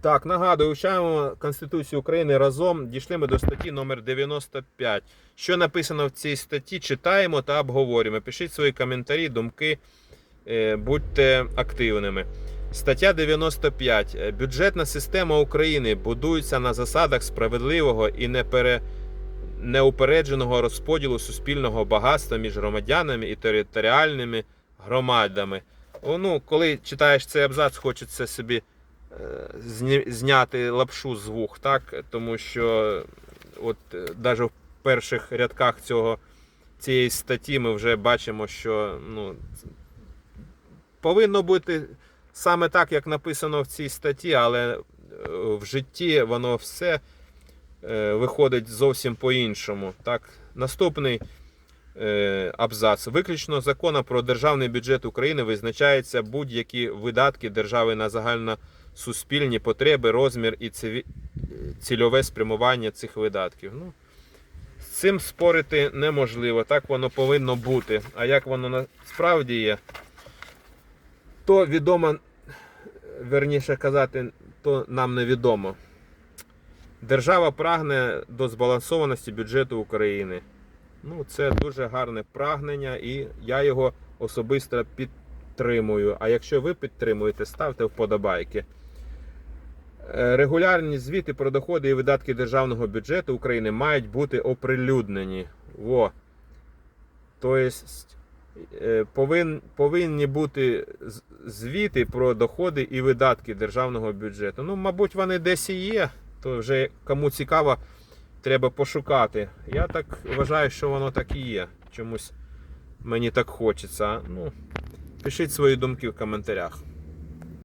Так, нагадую, вивчаємо Конституцію України разом. Дійшли ми до статті номер 95. Що написано в цій статті, читаємо та обговорюємо. Пишіть свої коментарі, думки, е, будьте активними. Стаття 95. Е, Бюджетна система України будується на засадах справедливого і непере... неупередженого розподілу суспільного багатства між громадянами і територіальними громадами. Ну, коли читаєш цей абзац, хочеться собі зняти лапшу з вух, так? Тому що от навіть в перших рядках цього, цієї статті ми вже бачимо, що ну, повинно бути саме так, як написано в цій статті, але е, в житті воно все е, виходить зовсім по-іншому. Так? Наступний е, абзац. Виключно законом про державний бюджет України визначаються будь-які видатки держави на загальносуспільні потреби, розмір і цільове спрямування цих видатків. Ну, з цим спорити неможливо, так воно повинно бути. А як воно насправді є, то відомо, верніше казати, то нам невідомо. Держава прагне до збалансованості бюджету України. Ну, це дуже гарне прагнення, і я його особисто підтримую. А якщо ви підтримуєте, ставте вподобайки. Е, Регулярні звіти про доходи і видатки державного бюджету України мають бути оприлюднені. Во. Тобто е, повин, повинні бути звіти про доходи і видатки державного бюджету. Ну, мабуть, вони десь і є. То вже кому цікаво, треба пошукати. Я так вважаю, що воно так і є. Чомусь мені так хочеться. Ну, пишіть свої думки в коментарях.